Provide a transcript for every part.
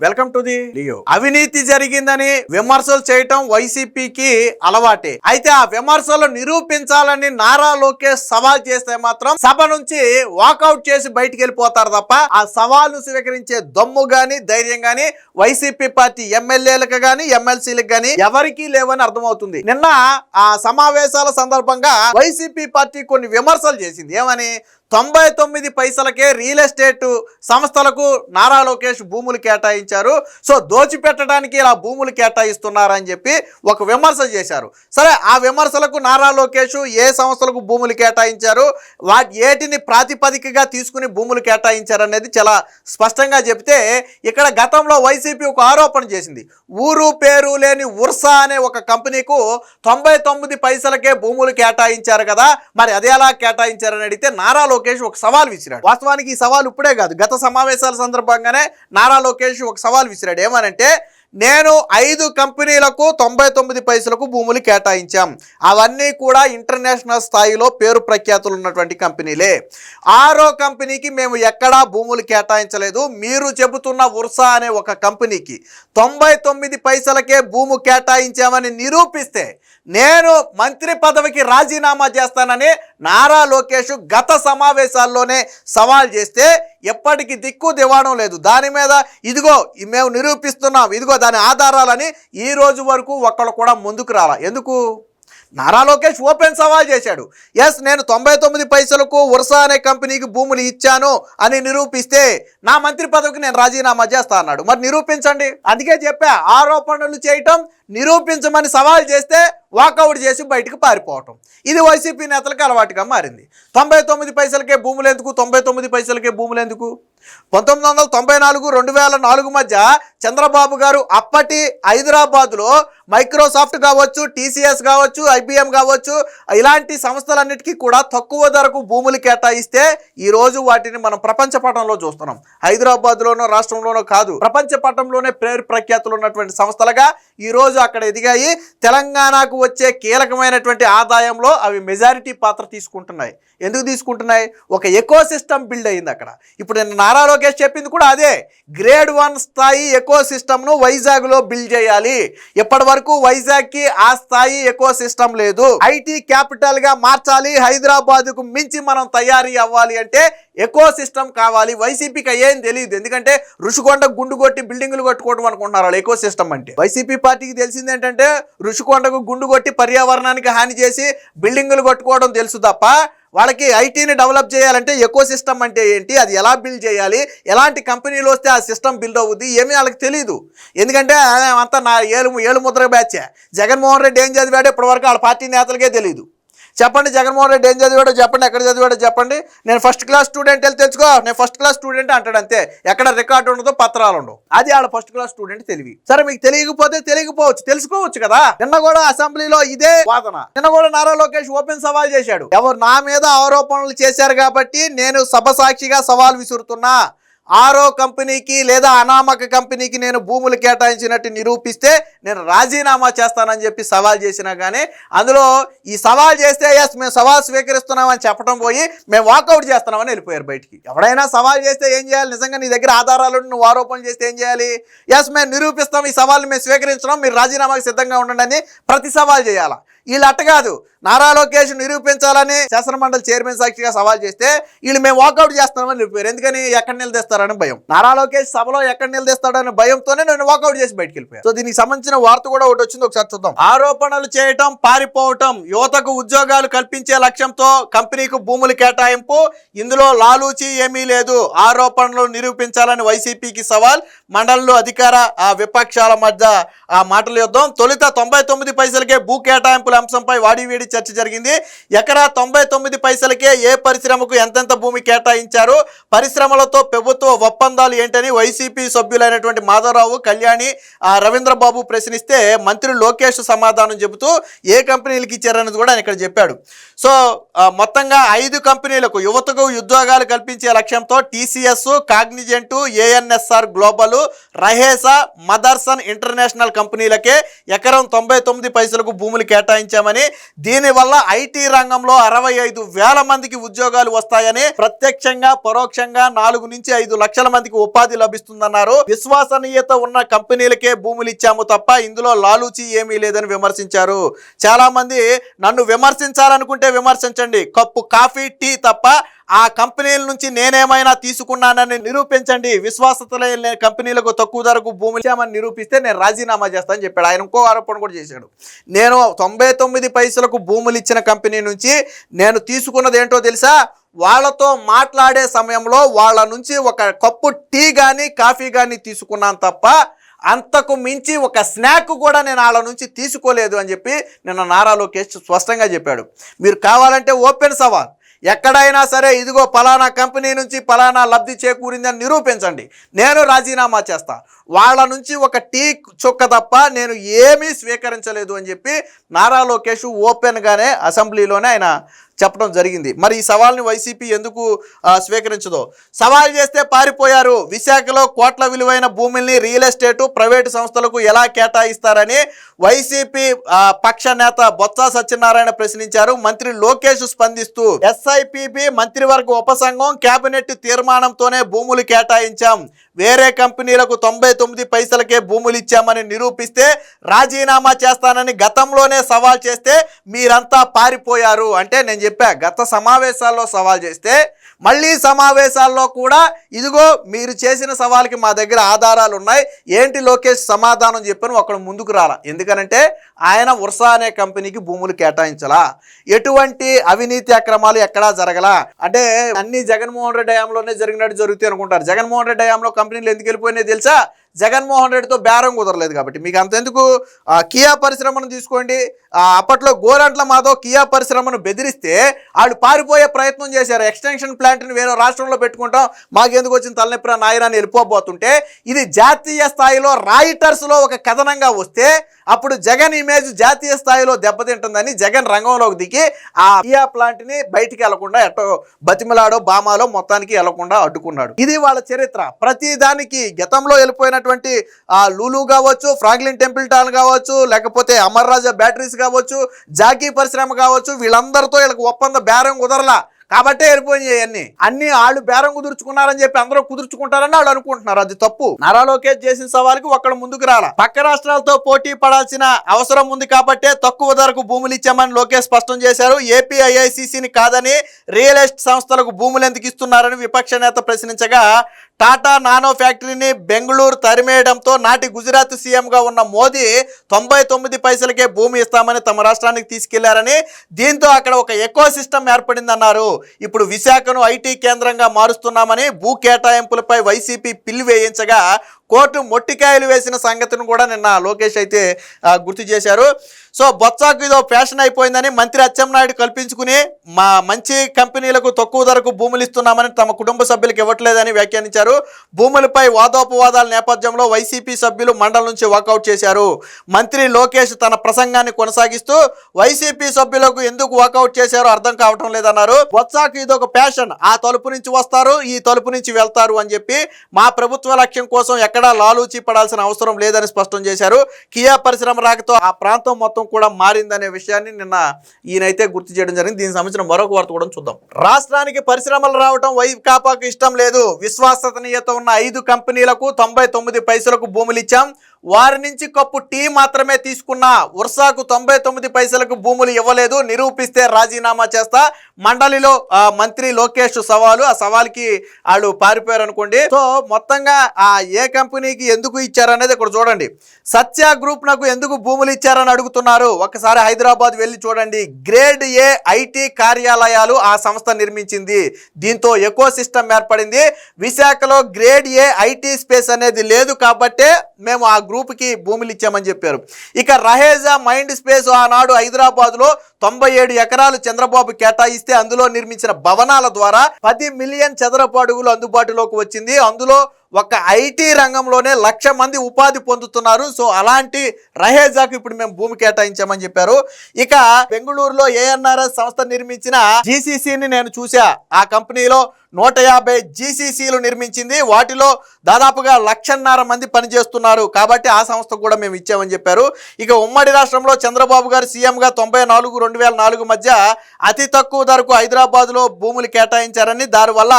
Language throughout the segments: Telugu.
Welcome to the Leo. అవినీతి జరిగిందని విమర్శలు చేయటం వైసీపీకి అలవాటే. అయితే ఆ విమర్శలు నిరూపించాలని నారా లోకేష్ సవాల్ చేస్తే మాత్రం సభ నుంచి వాకౌట్ చేసి బయటికి వెళ్ళిపోతారు తప్ప ఆ సవాలు స్వీకరించే దమ్ము గాని ధైర్యం గాని వైసీపీ పార్టీ ఎమ్మెల్యేలకు గాని ఎమ్మెల్సీలకు గాని ఎవరికీ లేవని అర్థమవుతుంది. నిన్న ఆ సమావేశాల సందర్భంగా వైసీపీ పార్టీ కొన్ని విమర్శలు చేసింది. ఏమని? తొంభై తొమ్మిది పైసలకే రియల్ ఎస్టేట్ సంస్థలకు నారా లోకేష్ భూములు కేటాయించారు. సో దోచిపెట్టడానికి ఇలా భూములు కేటాయిస్తున్నారని చెప్పి ఒక విమర్శ చేశారు. సరే ఆ విమర్శలకు నారా లోకేష్ ఏ సంస్థలకు భూములు కేటాయించారు? వాటి ఏటిని ప్రాతిపదికగా తీసుకుని భూములు కేటాయించారు అనేది చాలా స్పష్టంగా చెప్తే ఇక్కడ గతంలో వైసీపీ ఒక ఆరోపణ చేసింది. ఊరు పేరు లేని ఉర్సా అనే ఒక కంపెనీకు తొంభై తొమ్మిది పైసలకే భూములు కేటాయించారు కదా మరి అది ఎలా కేటాయించారని అడిగితే నారా లోకేష్ ఒక సవాల్ విసిరాడు. వాస్తవానికి ఈ సవాల్ ఇప్పుడే కాదు. గత సమావేశాల సందర్భంగానే నారా లోకేష్ ఒక సవాల్ విసిరాడు. ఏమనంటే నేను ఐదు కంపెనీలకు తొంభై తొమ్మిది పైసలకు భూములు కేటాయించాం. అవన్నీ కూడా ఇంటర్నేషనల్ స్థాయిలో పేరు ప్రఖ్యాతులు ఉన్నటువంటి కంపెనీలే. ఆరో కంపెనీకి మేము ఎక్కడా భూములు కేటాయించలేదు. మీరు చెబుతున్న ఉర్సా అనే ఒక కంపెనీకి తొంభై తొమ్మిది పైసలకే భూము కేటాయించామని నిరూపిస్తే నేను మంత్రి పదవికి రాజీనామా చేస్తానని నారా లోకేష్ గత సమావేశాల్లోనే సవాల్ చేస్తే ఎప్పటికీ దిక్కు దివ్వడం లేదు. దాని మీద ఇదిగో మేము నిరూపిస్తున్నాం. ఇదిగో దాని ఆధారాలని ఈ రోజు వరకు ఒక్కళ్ళు కూడా ముందుకు రాలా. ఎందుకు? నారా లోకేష్ ఓపెన్ సవాల్ చేశాడు. ఎస్ నేను తొంభై తొమ్మిది పైసలకు ఉర్సా అనే కంపెనీకి భూములు ఇచ్చాను అని నిరూపిస్తే నా మంత్రి పదవికి నేను రాజీనామా చేస్తా అన్నాడు. మరి నిరూపించండి. అందుకే చెప్పా ఆరోపణలు చేయటం నిరూపించమని సవాల్ చేస్తే వాకౌట్ చేసి బయటకు పారిపోవటం. ఇది వైసీపీ నేతలకు అలవాటుగా మారింది. తొంభై తొమ్మిది పైసలకే భూములు ఎందుకు? తొంభై తొమ్మిది పైసలకే భూములు ఎందుకు? పంతొమ్మిది వందల తొంభై నాలుగు రెండు వేల నాలుగు మధ్య చంద్రబాబు గారు అప్పటి హైదరాబాద్లో మైక్రోసాఫ్ట్ కావచ్చు టీసీఎస్ కావచ్చు ఐబిఎం కావచ్చు ఇలాంటి సంస్థలన్నిటికీ కూడా తక్కువ ధరకు భూములు కేటాయిస్తే ఈ రోజు వాటిని మనం ప్రపంచ పటంలో చూస్తున్నాం. హైదరాబాద్లోనో రాష్ట్రంలోనో కాదు ప్రపంచ పటంలోనే పేరు ప్రఖ్యాతులు ఉన్నటువంటి సంస్థలుగా ఈ రోజు అక్కడ ఎదిగాయి. తెలంగాణకు వచ్చే కీలకమైనటువంటి ఆదాయంలో అవి మెజారిటీ పాత్ర తీసుకుంటున్నాయి. ఎందుకు తీసుకుంటున్నాయి? ఒక ఎకో సిస్టమ్ బిల్డ్ అయింది అక్కడ. ఇప్పుడు నేను నారా లోకేష్ చెప్పింది కూడా అదే. గ్రేడ్ వన్ స్థాయి ఎకో సిస్టమ్ను వైజాగ్లో బిల్డ్ చేయాలి. ఇప్పటి వరకు వైజాగ్కి ఆ స్థాయి ఎకో సిస్టమ్ లేదు. ఐటీ క్యాపిటల్గా మార్చాలి. హైదరాబాద్కు మించి మనం తయారీ అవ్వాలి అంటే ఎకో సిస్టమ్ కావాలి. వైసీపీకి అయ్యేది తెలియదు ఎందుకంటే ఋషికొండ గుండు కొట్టి బిల్డింగులు కట్టుకోవడం అనుకుంటున్నారు వాళ్ళు ఎకో సిస్టమ్ అంటే. వైసీపీ పార్టీకి తెలిసింది ఏంటంటే ఋషికొండకు గుండు కొట్టి పర్యావరణానికి హాని చేసి బిల్డింగులు కొట్టుకోవడం తెలుసు తప్ప వాళ్ళకి ఐటీని డెవలప్ చేయాలంటే ఎకో సిస్టమ్ అంటే ఏంటి? అది ఎలా బిల్డ్ చేయాలి? ఎలాంటి కంపెనీలు వస్తే ఆ సిస్టమ్ బిల్డ్ అవుద్ది? ఏమీ వాళ్ళకి తెలియదు ఎందుకంటే అంతా నా ఏలు ఏలు ముద్ర బ్యాచే. జగన్మోహన్ రెడ్డి ఏం చదివాడో ఇప్పటివరకు వాళ్ళ పార్టీ నేతలకే తెలియదు చెప్పండి జగన్మోహన్ రెడ్డి ఏం చదివాడో చెప్పండి ఎక్కడ చదివాడో చెప్పండి. నేను ఫస్ట్ క్లాస్ స్టూడెంట్ వెళ్ళి తెలుసుకో. నేను ఫస్ట్ క్లాస్ స్టూడెంట్ అంటాడు అంతే. ఎక్కడ రికార్డు ఉండదో పత్రాలు ఉండవు. అది వాళ్ళ ఫస్ట్ క్లాస్ స్టూడెంట్ తెలివి. సరే మీకు తెలియకపోతే తెలియకపోవచ్చు తెలుసుకోవచ్చు కదా. నిన్న కూడా అసెంబ్లీలో ఇదే వాదన. నిన్న కూడా నారా లోకేష్ ఓపెన్ సవాల్ చేశాడు. ఎవరు నా మీద ఆరోపణలు చేశారు కాబట్టి నేను సభ సాక్షిగా సవాల్ విసురుతున్నా. ఆరో కంపెనీకి లేదా అనామక కంపెనీకి నేను భూములు కేటాయించినట్టు నిరూపిస్తే నేను రాజీనామా చేస్తానని చెప్పి సవాల్ చేసినా కానీ అందులో ఈ సవాల్ చేస్తే ఎస్ మేము సవాల్ స్వీకరిస్తున్నామని చెప్పడం పోయి మేము వాకౌట్ చేస్తున్నామని వెళ్ళిపోయారు బయటికి. ఎవడైనా సవాల్ చేస్తే ఏం చేయాలి? నిజంగా నీ దగ్గర ఆధారాలు నువ్వు ఆరోపణలు చేస్తే ఏం చేయాలి? ఎస్ మేము నిరూపిస్తాం ఈ సవాల్ని మేము స్వీకరించడం మీరు రాజీనామాకి సిద్ధంగా ఉండండి అని ప్రతి సవాల్ చేయాలా? వీళ్ళు అట్ట కాదు. నారా లోకేష్ నిరూపించాలని శాసనమండలి చైర్మన్ సాక్షిగా సవాల్ చేస్తే వీళ్ళు మేము వాకౌట్ చేస్తామని చెప్పారు. ఎందుకని ఎక్కడ నిలదీస్తారని భయం. నారా లోకేష్ సభలో ఎక్కడ నిలదీస్తాడని భయంతోనే నేను వాకౌట్ చేసి బయటకు వెళ్ళిపోయాను సో దీనికి సంబంధించిన వార్త కూడా ఒకటి వచ్చింది ఒకసారి చూద్దాం. ఆరోపణలు చేయటం పారిపోవటం యువతకు ఉద్యోగాలు కల్పించే లక్ష్యంతో కంపెనీకి భూములు కేటాయింపు ఇందులో లాలూచి ఏమీ లేదు. ఆరోపణలు నిరూపించాలని వైసీపీకి సవాల్ మండలంలో అధికార ఆ విపక్షాల మధ్య ఆ మాటల యుద్ధం. తొలుత తొంభై తొమ్మిది పైసలకే భూ కేటాయింపులు అంశంపై వాడివేడి చర్చ జరిగింది. ఎకరా తొంభై తొమ్మిది పైసలకే ఏ పరిశ్రమకు ఎంతెంత భూమి కేటాయించారు? పరిశ్రమలతో ప్రభుత్వ ఒప్పందాలు ఏంటని వైసీపీ సభ్యులైనటువంటి మాధవరావు కళ్యాణి రవీంద్రబాబు ప్రశ్నిస్తే మంత్రి లోకేష్ సమాధానం చెబుతూ ఏ కంపెనీలకు ఇచ్చారనేది కూడా ఆయన ఇక్కడ చెప్పాడు. సో మొత్తంగా ఐదు కంపెనీలకు యువతకు ఉద్యోగాలు కల్పించే లక్ష్యంతో TCS Cognizant ANSR global Raheja Motherson international కంపెనీలకే ఎకరం తొంభై తొమ్మిది పైసలకు భూములు కేటాయించారు. కేటాయించామని దీనివల్ల ఐటీ రంగంలో అరవై ఐదు వేల మందికి ఉద్యోగాలు వస్తాయని ప్రత్యక్షంగా పరోక్షంగా నాలుగు నుంచి ఐదు లక్షల మందికి ఉపాధి లభిస్తుందన్నారు. విశ్వసనీయత ఉన్న కంపెనీలకే భూములు ఇచ్చాము తప్ప ఇందులో లాలూచి ఏమీ లేదని విమర్శించారు. చాలా మంది నన్ను విమర్శించాలనుకుంటే విమర్శించండి. కప్పు కాఫీ టీ తప్ప ఆ కంపెనీల నుంచి నేనేమైనా తీసుకున్నానని నిరూపించండి. విశ్వాసత లేని కంపెనీలకు తక్కువ ధరకు భూమి ఇచ్చామని నిరూపిస్తే నేను రాజీనామా చేస్తానని చెప్పాడు. ఆయన ఇంకో ఆరోపణ కూడా చేశాడు. నేను తొంభై తొమ్మిది పైసలకు భూములు ఇచ్చిన కంపెనీ నుంచి నేను తీసుకున్నది ఏంటో తెలుసా? వాళ్ళతో మాట్లాడే సమయంలో వాళ్ళ నుంచి ఒక కప్పు టీ కానీ కాఫీ కానీ తీసుకున్నాను తప్ప అంతకు మించి ఒక స్నాక్ కూడా నేను వాళ్ళ నుంచి తీసుకోలేదు అని చెప్పి నిన్న నారా లోకేష్ స్పష్టంగా చెప్పాడు. మీరు కావాలంటే ఓపెన్ సవాల్. ఎక్కడైనా సరే ఇదిగో పలానా కంపెనీ నుంచి పలానా లబ్ధి చేకూరిందని నిరూపించండి. నేను రాజీనామా చేస్తా. వాళ్ళ నుంచి ఒక టీ చుక్క తప్ప నేను ఏమీ స్వీకరించలేదు అని చెప్పి నారా లోకేష్ ఓపెన్గానే అసెంబ్లీలోనే ఆయన చెప్పడం జరిగింది. మరి ఈ సవాల్ని వైసీపీ ఎందుకు స్వీకరించదో? సవాల్ చేస్తే పారిపోయారు. విశాఖలో కోట్ల విలువైన భూముల్ని రియల్ ఎస్టేటు ప్రైవేటు సంస్థలకు ఎలా కేటాయిస్తారని వైసీపీ పక్ష నేత బొత్స సత్యనారాయణ ప్రశ్నించారు. మంత్రి లోకేష్ స్పందిస్తూ ఎస్ఐపిబి మంత్రివర్గ ఉపసంఘం కేబినెట్ తీర్మానంతోనే భూములు కేటాయించాం. వేరే కంపెనీలకు తొంభై తొమ్మిది పైసలకే భూములు ఇచ్చామని నిరూపిస్తే రాజీనామా చేస్తానని గతంలోనే సవాల్ చేస్తే మీరంతా పారిపోయారు అంటే నేను చెప్పా గత సమావేశాల్లో సవాల్ చేస్తే మళ్ళీ సమావేశాల్లో కూడా ఇదిగో మీరు చేసిన సవాల్కి మా దగ్గర ఆధారాలు ఉన్నాయి ఏంటి లోకేష్ సమాధానం చెప్పని ఒకడు ముందుకు రాలా. ఎందుకనంటే ఆయన ఉర్సా అనే కంపెనీకి భూములు కేటాయించలా. ఎటువంటి అవినీతి అక్రమాలు ఎక్కడా జరగలా. అంటే అన్ని జగన్మోహన్ రెడ్డి హయాంలోనే జరిగినట్టు జరుగుతాయి అనుకుంటారు. జగన్మోహన్ రెడ్డి హయాంలో కంపెనీలు ఎందుకు వెళ్ళిపోయినాయి తెలుసా? జగన్మోహన్ రెడ్డితో బేరం కుదరలేదు కాబట్టి. మీకు అంతెందుకు? కియా పరిశ్రమను తీసుకోండి. అప్పట్లో గోరంట్ల మాధవ్ కియా పరిశ్రమను బెదిరిస్తే వాళ్ళు పారిపోయే ప్రయత్నం చేశారు. ఎక్స్టెన్షన్ ప్లాంట్ని వేరే రాష్ట్రంలో పెట్టుకుంటాం. మాకెందుకు వచ్చిన తలనొప్పి నాయరాని వెళ్ళిపోబోతుంటే ఇది జాతీయ స్థాయిలో రాయిటర్స్లో ఒక కథనంగా వస్తే అప్పుడు జగన్ ఇమేజ్ జాతీయ స్థాయిలో దెబ్బతింటుందని జగన్ రంగంలోకి దిగి ఆ కియా ప్లాంట్ని బయటికి వెళ్ళకుండా ఎట్టో బతిమలాడో బామాలో మొత్తానికి వెళ్ళకుండా అడ్డుకున్నాడు. ఇది వాళ్ళ చరిత్ర. ప్రతి దానికి గతంలో ఉన్నటువంటి ఆ లూలు కావచ్చు ఫ్రాంక్లిన్ టెంపుల్ టాన్ కావచ్చు లేకపోతే అమర్ రాజా బ్యాటరీస్ కావచ్చు జాకీ పరిశ్రమ కావచ్చు వీళ్ళందరితో వీళ్ళకి ఒప్పంద బేరం కుదరలా. కాబట్టే వెళ్ళిపోయినాయి అన్ని అన్ని వాళ్ళు బేరం కుదుర్చుకున్నారని చెప్పి అందరూ కుదుర్చుకుంటారని వాళ్ళు అనుకుంటున్నారు. అది తప్పు. నారా లోకేష్ చేసిన సవాల్కి ఒక్కడు ముందుకు రాల. పక్క రాష్ట్రాలతో పోటీ పడాల్సిన అవసరం ఉంది కాబట్టే తక్కువ ధరకు భూములు ఇచ్చామని లోకేష్ స్పష్టం చేశారు. ఏపీ ఐఐసిసిని కాదని రియల్ ఎస్టేట్ సంస్థలకు భూములు ఎందుకు ఇస్తున్నారని విపక్ష నేత ప్రశ్నించగా టాటా నానో ఫ్యాక్టరీని బెంగళూరు తరిమేయడంతో నాటి గుజరాత్ సీఎంగా ఉన్న మోదీ తొంభై తొమ్మిది పైసలకే భూమి ఇస్తామని తమ రాష్ట్రానికి తీసుకెళ్ళారని దీంతో అక్కడ ఒక ఎకో సిస్టమ్ ఏర్పడిందన్నారు. ఇప్పుడు విశాఖను ఐటీ కేంద్రంగా మారుస్తున్నామని భూ కేటాయింపులపై వైసీపీ పిల్లి వేయించగా కోర్టు మొట్టికాయలు వేసిన సంగతిని కూడా నిన్న లోకేష్ అయితే గుర్తు చేశారు. సో బొత్సాకు ఇదో ఫ్యాషన్ అయిపోయిందని మంత్రి అచ్చెన్నాయుడు కల్పించుకుని మా మంచి కంపెనీలకు తక్కువ ధరకు భూములు ఇస్తున్నామని తమ కుటుంబ సభ్యులకు ఇవ్వట్లేదని వ్యాఖ్యానించారు. భూములపై వాదోపవాదాల నేపథ్యంలో వైసీపీ సభ్యులు మండలి నుంచి వాకౌట్ చేశారు. మంత్రి లోకేష్ తన ప్రసంగాన్ని కొనసాగిస్తూ వైసీపీ సభ్యులకు ఎందుకు వాకౌట్ చేశారో అర్థం కావటం లేదన్నారు. బొత్సాకు ఇది ఒక ఫ్యాషన్ ఆ తలుపు నుంచి వస్తారు ఈ తలుపు నుంచి వెళ్తారు అని చెప్పి మా ప్రభుత్వ లక్ష్యం కోసం ఎక్కడా లాలూచి పడాల్సిన అవసరం లేదని స్పష్టం చేశారు. కియా పరిశ్రమ రాకతో ఆ ప్రాంతం మొత్తం కూడా మారిందనే విషయాన్ని నిన్న ఈయనైతే గుర్తు చేయడం జరిగింది. దీనికి సంబంధించిన మరొక వార్త కూడా చూద్దాం. రాష్ట్రానికి పరిశ్రమలు రావడం వైకాపాకు ఇష్టం లేదు. విశ్వాసనీయత ఉన్న ఐదు కంపెనీలకు తొంభై తొమ్మిది పైసలకు భూములు ఇచ్చాం. వారి నుంచి కప్పు టీ మాత్రమే తీసుకున్నా ఉర్సాకు తొంభై తొమ్మిది పైసలకు భూములు ఇవ్వలేదు. నిరూపిస్తే రాజీనామా చేస్తా. మండలిలో మంత్రి లోకేష్ సవాలు. ఆ సవాల్కి వాళ్ళు పారిపోయారు అనుకోండి. సో మొత్తంగా ఆ ఏ కంపెనీకి ఎందుకు ఇచ్చారనేది ఇక్కడ చూడండి. సత్య గ్రూప్ నాకు ఎందుకు భూములు ఇచ్చారని అడుగుతున్నారు. ఒకసారి హైదరాబాద్ వెళ్ళి చూడండి. గ్రేడ్ ఏ ఐటీ కార్యాలయాలు ఆ సంస్థ నిర్మించింది. దీంతో ఎకో సిస్టమ్ ఏర్పడింది. విశాఖలో గ్రేడ్ ఏ ఐటీ స్పేస్ అనేది లేదు కాబట్టే మేము ఆ గ్రూప్ గ్రూప్కి భూములు ఇచ్చామని చెప్పారు. ఇక రహేజా మైండ్ స్పేస్ ఆనాడు హైదరాబాద్లో తొంభై ఏడు ఎకరాలు చంద్రబాబు కేటాయిస్తే అందులో నిర్మించిన భవనాల ద్వారా పది మిలియన్ చదరపు అడుగులు అందుబాటులోకి వచ్చింది. అందులో ఒక ఐటీ రంగంలోనే లక్ష మంది ఉపాధి పొందుతున్నారు. సో అలాంటి రహేజాకు ఇప్పుడు మేము భూమి కేటాయించామని చెప్పారు. ఇక బెంగళూరులో ఏఎన్ఆర్ఎస్ సంస్థ నిర్మించిన జీసీసీని నేను చూసా ఆ కంపెనీలో నూట యాభై జీసీసీలు నిర్మించింది. వాటిలో దాదాపుగా లక్షన్నర మంది పనిచేస్తున్నారు. కాబట్టి ఆ సంస్థకు కూడా మేము ఇచ్చామని చెప్పారు. ఇక ఉమ్మడి రాష్ట్రంలో చంద్రబాబు గారు సీఎంగా తొంభై నాలుగు రెండు వేల నాలుగు మధ్య అతి తక్కువ ధరకు హైదరాబాద్లో భూములు కేటాయించారని దానివల్ల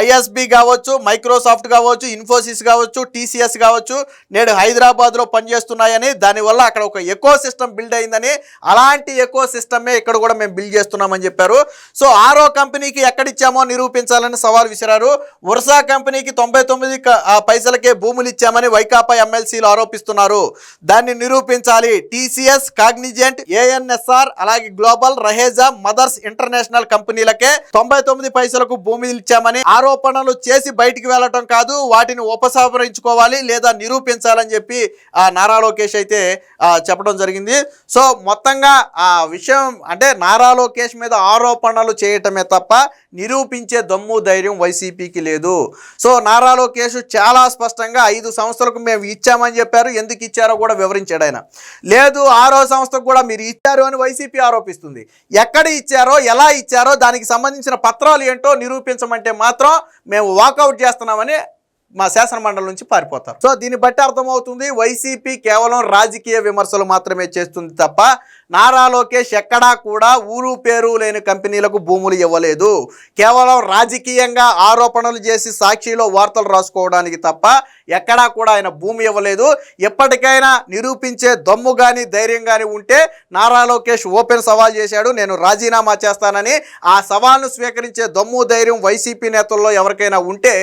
ఐఎస్బి కావచ్చు మైక్రోసాఫ్ట్ కావచ్చు ఇన్ఫోసిస్ కావచ్చు టీసీఎస్ కావచ్చు నేడు హైదరాబాద్లో పనిచేస్తున్నాయని దానివల్ల అక్కడ ఒక ఎకో సిస్టమ్ బిల్డ్ అయిందని అలాంటి ఎకో సిస్టమే ఇక్కడ కూడా మేము బిల్డ్ చేస్తున్నామని చెప్పారు. సో ఆరో కంపెనీకి ఎక్కడిచ్చామో నిరూపించాలని సవాల్ విసిరారు. వర్షా కంపెనీకి తొంభై తొమ్మిది పైసలకే భూములు ఇచ్చామని వైకాపా ఎమ్మెల్సీలు ఆరోపిస్తున్నారు. దాన్ని నిరూపించాలి టీసీఎస్ కాగ్నిజెంట్ ఏఎన్ఎస్ఆర్ అలాగే గ్లోబల్ రహేజా మదర్స్ ఇంటర్నేషనల్ కంపెనీలకే తొంభై తొమ్మిది పైసలకు భూములు ఇచ్చామని ఆరోపణలు చేసి బయటికి వెళ్ళటం కాదు వాటిని ఉపసంహరించుకోవాలి లేదా నిరూపించాలని చెప్పి ఆ నారా లోకేష్ అయితే చెప్పడం జరిగింది. సో మొత్తంగా ఆ విషయం అంటే నారా లోకేష్ మీద ఆరోపణలు చేయటమే తప్ప నిరూపించే దమ్ము ధైర్యం వైసీపీకి లేదు. సో నారా లోకేష్ చాలా స్పష్టంగా ఐదు సంస్థలకు మేము ఇచ్చామని చెప్పారు. ఎందుకు ఇచ్చారో కూడా వివరించాడు ఆయన. లేదు ఆరో సంస్థకు కూడా మీరు ఇచ్చారు అని వైసీపీ ఆరోపిస్తుంది. ఎక్కడ ఇచ్చారో ఎలా ఇచ్చారో దానికి సంబంధించిన పత్రాలు ఏంటో నిరూపించమంటే మాత్రం మేము వాకౌట్ చేస్తున్నామని మా శాసనమండలి నుంచి పారిపోతారు. సో దీన్ని బట్టి అర్థమవుతుంది వైసీపీ కేవలం రాజకీయ విమర్శలు మాత్రమే చేస్తుంది తప్ప నారా లోకేష్ ఎక్కడా కూడా ఊరు పేరు లేని కంపెనీలకు భూములు ఇవ్వలేదు. కేవలం రాజకీయంగా ఆరోపణలు చేసి సాక్షిలో వార్తలు రాసుకోవడానికి తప్ప ఎక్కడా కూడా ఆయన భూమి ఇవ్వలేదు. ఎప్పటికైనా నిరూపించే దమ్ము కానీ ధైర్యం కానీ ఉంటే నారా లోకేష్ ఓపెన్ సవాల్ చేశాడు. నేను రాజీనామా చేస్తానని ఆ సవాల్ను స్వీకరించే దమ్ము ధైర్యం వైసీపీ నేతల్లో ఎవరికైనా ఉంటే